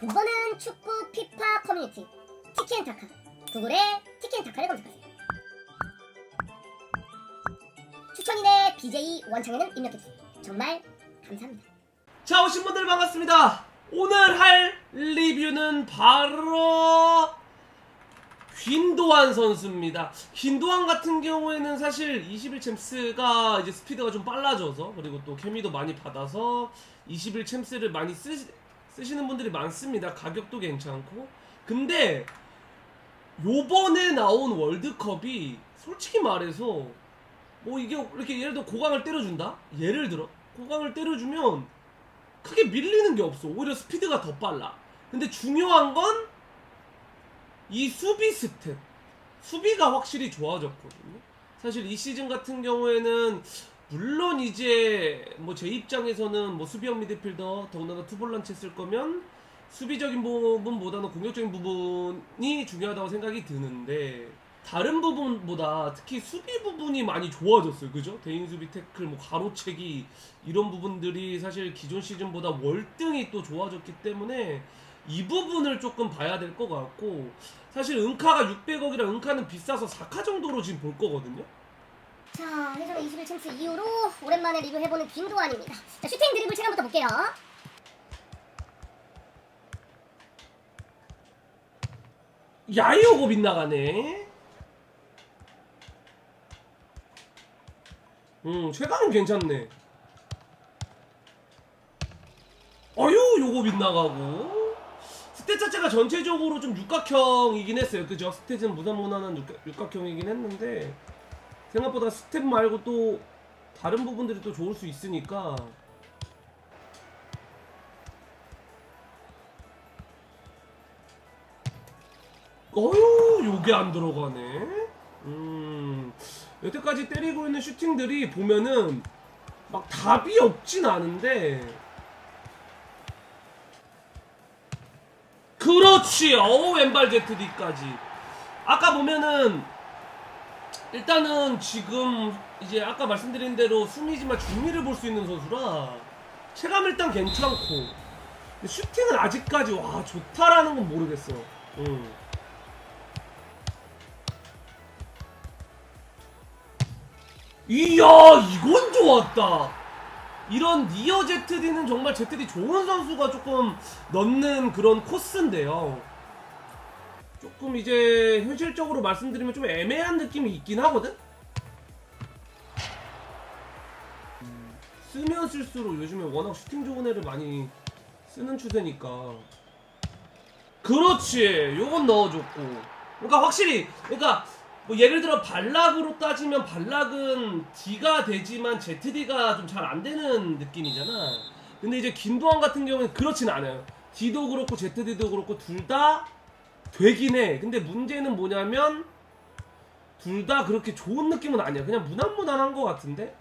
독거는 축구 피파 커뮤니티 티키앤타카 구글에 티키앤타카를 검색하세요. 추천인의 BJ 원창에는 입력해주세요. 정말 감사합니다. 자 오신 분들 반갑습니다 오늘 할 리뷰는 바로 김도환 선수입니다 김도환 같은 경우에는 사실 21 챔스가 이제 스피드가 좀 빨라져서 그리고 또 케미도 많이 받아서 21 챔스를 많이 쓰, 쓰시는 분들이 많습니다 가격도 괜찮고 근데 요번에 나온 월드컵이 솔직히 말해서 뭐 이게 이렇게 예를 들어 고강을 때려준다? 예를 들어 고강을 때려주면 크게 밀리는 게 없어. 오히려 스피드가 더 빨라. 근데 중요한 건 이 수비 스탯. 수비가 확실히 좋아졌거든요. 사실 이 시즌 같은 경우에는 물론 이제 뭐 제 입장에서는 뭐 수비형 미드필더 더군다나 투볼란치 쓸 거면 수비적인 부분보다는 공격적인 부분이 중요하다고 생각이 드는데 다른 부분보다 특히 수비 부분이 많이 좋아졌어요. 그죠? 대인 수비 태클, 뭐 가로채기 이런 부분들이 사실 기존 시즌보다 월등히 또 좋아졌기 때문에 이 부분을 조금 봐야 될 것 같고 사실 은카가 600억이라 은카는 비싸서 4카 정도로 지금 볼 거거든요. 자, 해전의 21 챔스 이후로 오랜만에 리뷰해보는 김도환입니다. 자, 슈팅 드리블 체감부터 볼게요. 야이오고 빗나가네. 음, 최강은 괜찮네. 어유, 요거 빗나가고. 스탯 자체가 전체적으로 좀 육각형이긴 했어요. 그죠? 스탯은 무난무난한 육각, 육각형이긴 했는데, 생각보다 스탯 말고 또 다른 부분들이 또 좋을 수 있으니까. 어휴 요게 안 들어가네. 음 여태까지 때리고 있는 슈팅들이 보면은 막 답이 없진 않은데. 그렇지 어우 왼발 ZD까지. 아까 보면은 일단은 지금 이제 아까 말씀드린 대로 순위지만 중미를 볼 수 있는 선수라 체감 일단 괜찮고. 슈팅은 아직까지 와 좋다라는 건 모르겠어. 음. 이야 이건 좋았다. 이런 니어 ZD는 정말 ZD 좋은 선수가 조금 넣는 그런 코스인데요 조금 이제 현실적으로 말씀드리면 좀 애매한 느낌이 있긴 하거든 음, 쓰면 쓸수록 요즘에 워낙 슈팅 좋은 애를 많이 쓰는 추세니까 그렇지 요건 넣어줬고 그러니까 확실히 그러니까 뭐 예를 들어 발락으로 따지면 발락은 D가 되지만 ZD가 좀 잘 안 되는 느낌이잖아. 근데 이제 김도환 같은 경우는 그렇진 않아요. D도 그렇고 ZD도 그렇고 둘다 되긴 해. 근데 문제는 뭐냐면 둘 다 그렇게 좋은 느낌은 아니야. 그냥 무난무난한 것 같은데.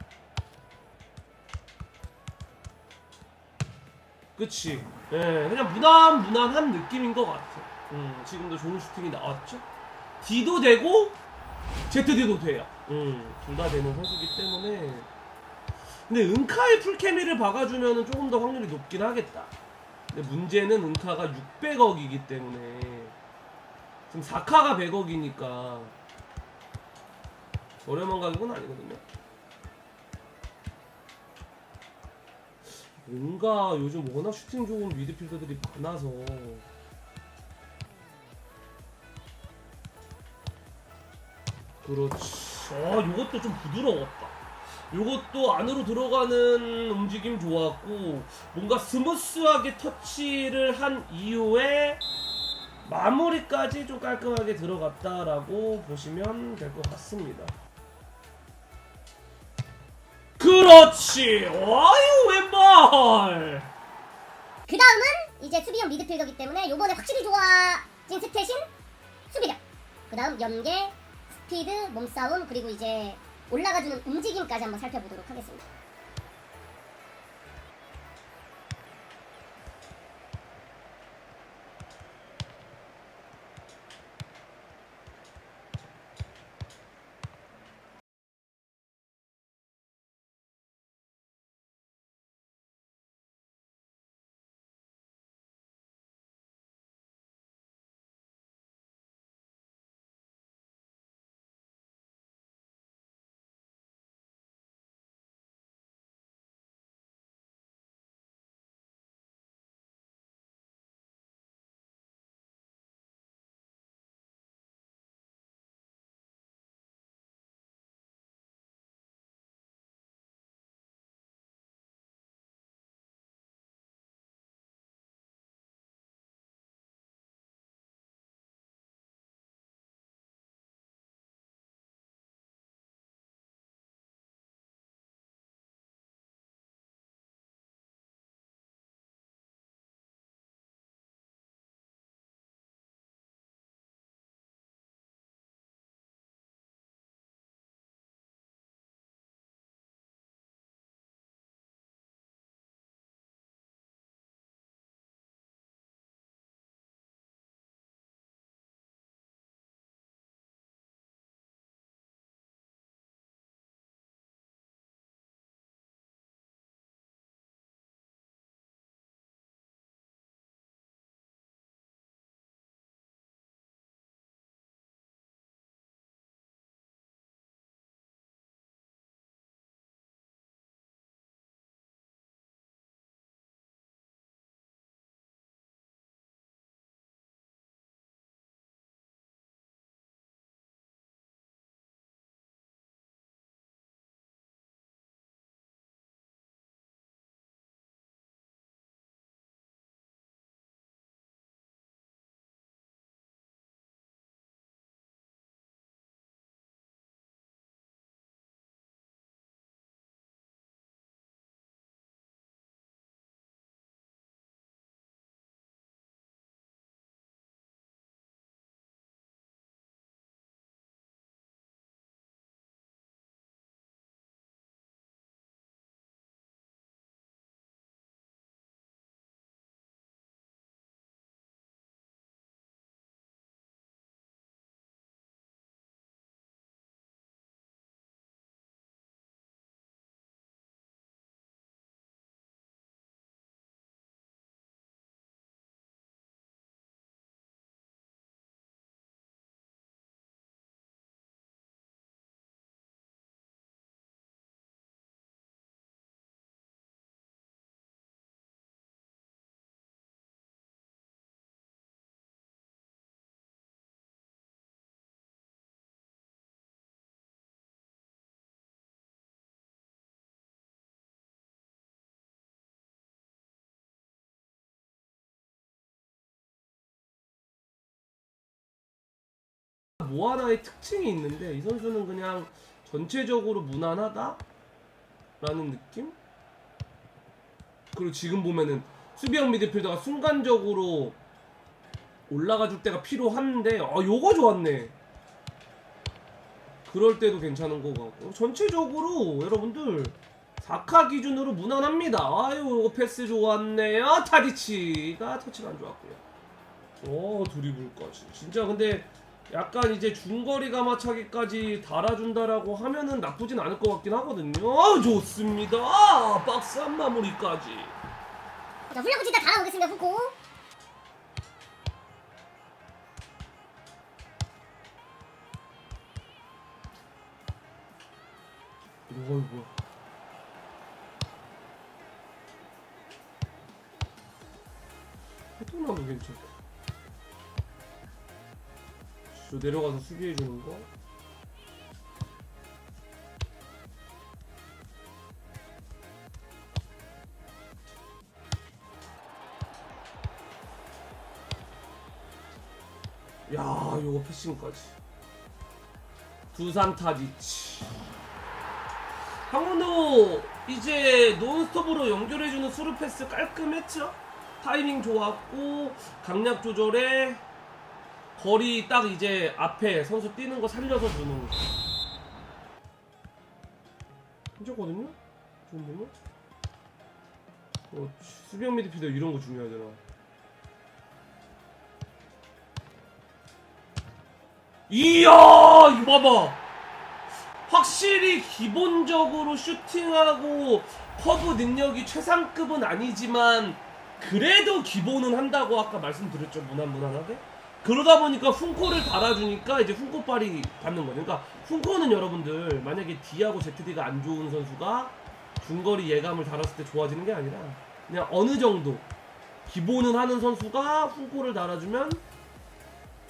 그치. 예, 그냥 무난무난한 느낌인 것 같아. 음, 지금도 좋은 슈팅이 나왔죠. D도 되고 ZD도 돼요. 음, 둘 다 되는 선수기 때문에. 근데 은카의 풀케미를 박아주면 조금 더 확률이 높긴 하겠다. 근데 문제는 은카가 600억이기 때문에 지금 4카가 100억이니까 저렴한 가격은 아니거든요. 뭔가 요즘 워낙 슈팅 좋은 미드필더들이 많아서 그렇지. 아, 요것도 좀 부드러웠다. 요것도 안으로 들어가는 움직임 좋았고, 뭔가 스무스하게 터치를 한 이후에 마무리까지 좀 깔끔하게 들어갔다라고 보시면 될 것 같습니다. 그렇지! 와유, 왼발! 그 다음은 이제 수비형 미드필더기 때문에 요번에 확실히 좋아진 스탯인 수비력. 그 다음 연계, 스피드, 몸싸움, 그리고 이제 올라가주는 움직임까지 한번 살펴보도록 하겠습니다. 뭐 하나의 특징이 있는데 이 선수는 그냥 전체적으로 무난하다 라는 느낌? 그리고 지금 보면은 수비형 미드필더가 순간적으로 올라가 줄 때가 필요한데 아 요거 좋았네. 그럴 때도 괜찮은 거 같고. 전체적으로 여러분들 4카 기준으로 무난합니다. 아유 요거 패스 좋았네요. 타디치가 터치가 안 좋았고요. 오 드리블까지. 진짜 근데 약간 이제 중거리 가마차기까지 달아준다라고 하면은 나쁘진 않을 것 같긴 하거든요. 아, 좋습니다. 박스 한 마무리까지. 자, 훌륭히 진짜 달아오겠습니다. 이거 뭐야 해통나도 괜찮아 저 내려가서 수비해주는 거 야, 요거 패싱까지. 두산 타디치. 황문도 이제 논스톱으로 연결해주는 수루 패스 깔끔했죠? 타이밍 좋았고 강약 조절에 거리 딱 이제 앞에 선수 뛰는 거 살려서 주는 거. 괜찮거든요? 이 정도면? 어, 수비형 미드필더 이런 거 중요하잖아. 이야 이거 봐봐 확실히 기본적으로 슈팅하고 커브 능력이 최상급은 아니지만 그래도 기본은 한다고 아까 말씀드렸죠 무난 무난하게 그러다 보니까 훈코를 달아주니까 이제 훈코빨이 받는 거죠. 그러니까 훈코는 여러분들 만약에 D하고 ZD가 안 좋은 선수가 중거리 예감을 달았을 때 좋아지는 게 아니라 그냥 어느 정도 기본은 하는 선수가 훈코를 달아주면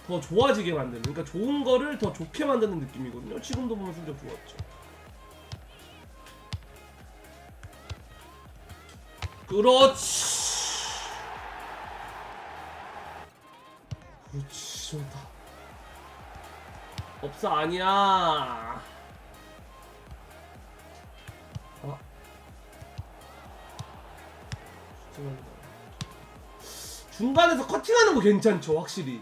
더 좋아지게 만드는 그러니까 좋은 거를 더 좋게 만드는 느낌이거든요. 지금도 보면 성적 좋았죠. 그렇지 그렇지 좋다. 없어 아니야. 아 죄송합니다. 중간에서 커팅하는 거 괜찮죠 확실히?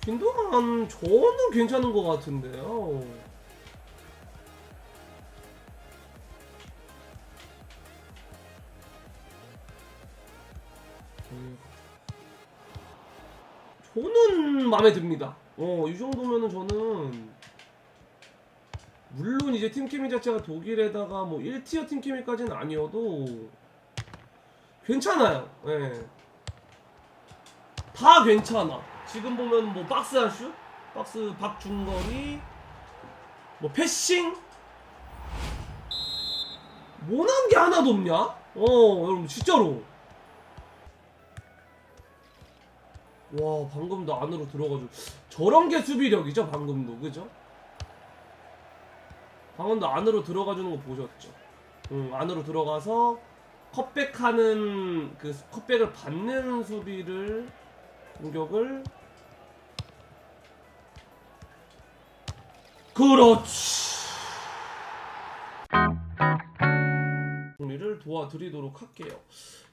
빈도만 저는 괜찮은 것 같은데요. 저는 마음에 듭니다. 어, 이 정도면은 저는 물론 이제 팀 케미 자체가 독일에다가 뭐 1티어 팀 케미까지는 아니어도 괜찮아요. 예. 다 괜찮아. 지금 보면 뭐 박스 한 슛, 박스 박중거리, 뭐 패싱, 모난 게 하나도 없냐? 어, 여러분 진짜로. 와, 방금도 안으로 들어가지고. 저런 게 수비력이죠, 방금도. 그죠? 방금도 안으로 들어가주는 거 보셨죠? 응, 안으로 들어가서 컵백하는 그 컵백을 받는 수비를 공격을. 그렇지. 정리를 도와드리도록 할게요.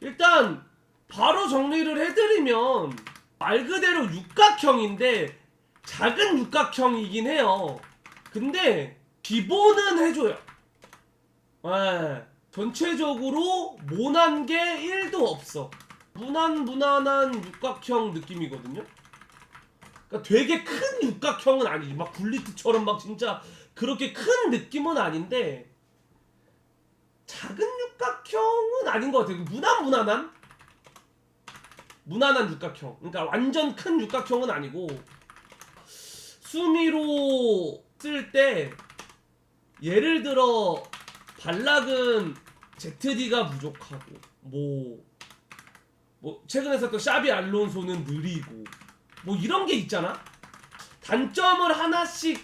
일단 바로 정리를 해드리면 말 그대로 육각형인데 작은 육각형이긴 해요 근데 기본은 해줘요 예, 전체적으로 모난 게 1도 없어 무난 무난한 육각형 느낌이거든요. 그러니까 되게 큰 육각형은 아니지. 막 굴리트처럼 막 진짜 그렇게 큰 느낌은 아닌데 작은 육각형은 아닌 것 같아요. 무난 무난한 무난한 육각형. 그러니까 완전 큰 육각형은 아니고 수미로 쓸 때 예를 들어 발락은 ZD가 부족하고 뭐 뭐 최근에 썼던 샤비 알론소는 느리고 뭐 이런 게 있잖아. 단점을 하나씩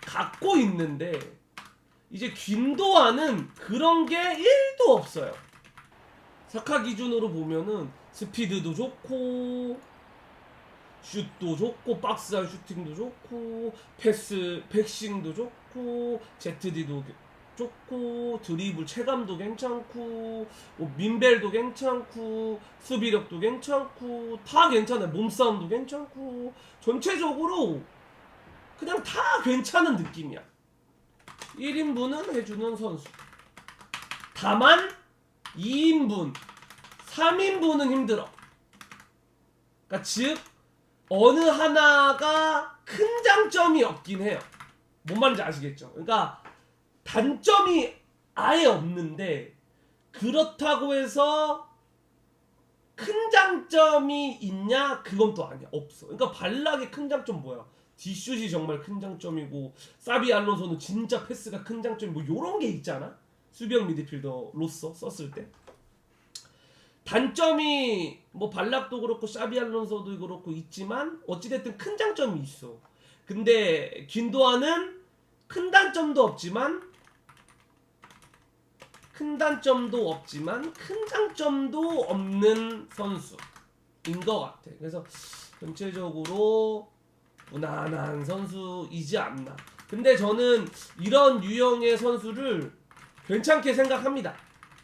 갖고 있는데 이제 균도와는 그런 게 1도 없어요. 사카 기준으로 보면은 스피드도 좋고 슛도 좋고 박스한 슈팅도 좋고 패스 패싱도 좋고 ZD도 좋고 드리블 체감도 괜찮고 뭐 민벨도 괜찮고 수비력도 괜찮고 다 괜찮아요. 몸싸움도 괜찮고 전체적으로 그냥 다 괜찮은 느낌이야. 1인분은 해주는 선수. 다만 2인분 3인분은 힘들어 그러니까 즉 어느 하나가 큰 장점이 없긴 해요. 뭔 말인지 아시겠죠? 그러니까 단점이 아예 없는데 그렇다고 해서 큰 장점이 있냐? 그건 또 아니야. 없어. 그러니까 발락의 큰 장점 뭐야? 디슛이 정말 큰 장점이고 사비 알론소는 진짜 패스가 큰 장점이고 뭐 요런 게 있잖아. 수비형 미드필더로서 썼을 때. 단점이 뭐 발락도 그렇고 샤비 알론소도 그렇고 있지만 어찌됐든 큰 장점이 있어. 근데 긴도아는 큰 단점도 없지만 큰 단점도 없지만 큰 장점도 없는 선수인 것 같아. 그래서 전체적으로 무난한 선수이지 않나. 근데 저는 이런 유형의 선수를 괜찮게 생각합니다.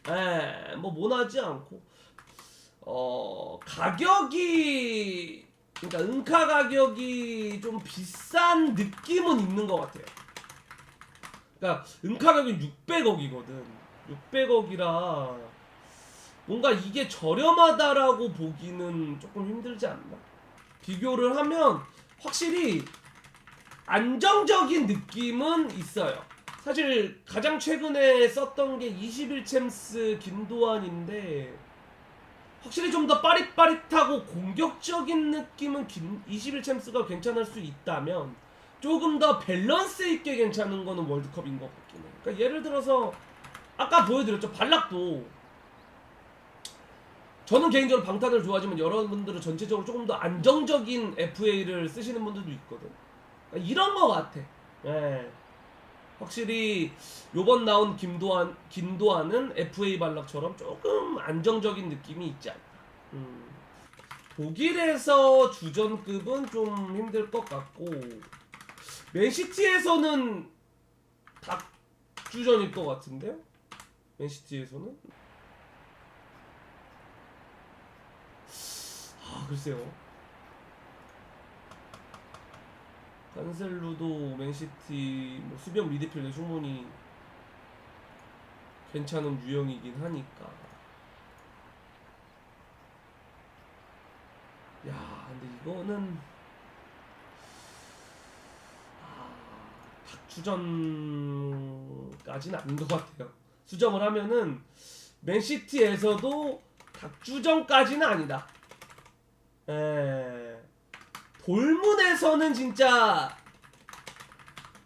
에, 뭐 모나지 않고 어 가격이 그러니까 은카 가격이 좀 비싼 느낌은 있는 것 같아요. 그러니까 은카 가격이 600억이거든. 600억이라 뭔가 이게 저렴하다라고 보기는 조금 힘들지 않나? 비교를 하면 확실히 안정적인 느낌은 있어요. 사실 가장 최근에 썼던 게 21챔스 김도환인데 확실히 좀 더 빠릿빠릿하고 공격적인 느낌은 김, 21 챔스가 괜찮을 수 있다면 조금 더 밸런스 있게 괜찮은 거는 월드컵인 것 같긴 해. 그러니까 예를 들어서 아까 보여드렸죠 발락도 저는 개인적으로 방탄을 좋아하지만 여러분들은 전체적으로 조금 더 안정적인 FA를 쓰시는 분들도 있거든. 그러니까 이런 거 같아. 예. 확실히 요번 나온 김도한 김도한은 FA 발락처럼 조금 안정적인 느낌이 있지 않나. 음. 독일에서 주전급은 좀 힘들 것 같고 맨시티에서는 다 주전일 것 같은데요? 맨시티에서는 아 글쎄요. 간셀루도 맨시티 뭐 수비형 미드필더 충분히 괜찮은 유형이긴 하니까. 야, 근데 이거는 아, 닭주전까지는 아닌 것 같아요. 수정을 하면은 맨시티에서도 닭주전까지는 아니다. 에. 돌문에서는 진짜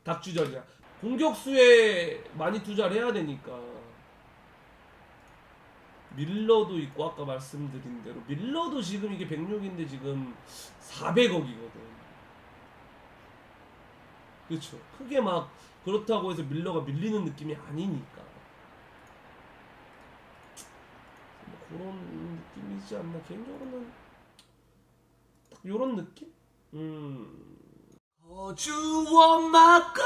닭주전이야. 공격수에 많이 투자를 해야 되니까. 밀러도 있고 아까 말씀드린 대로 밀러도 지금 이게 106인데 지금 400억이거든. 그렇죠. 크게 막 그렇다고 해서 밀러가 밀리는 느낌이 아니니까. 뭐 그런 느낌이지 않나 개인적으로는 딱 요런 느낌? 음. 주워막걸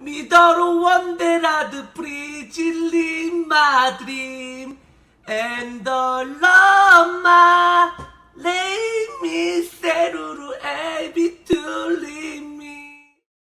미더로 원데라드 프리질린 마드림 엔더러마 레이미 세루루 에비툴리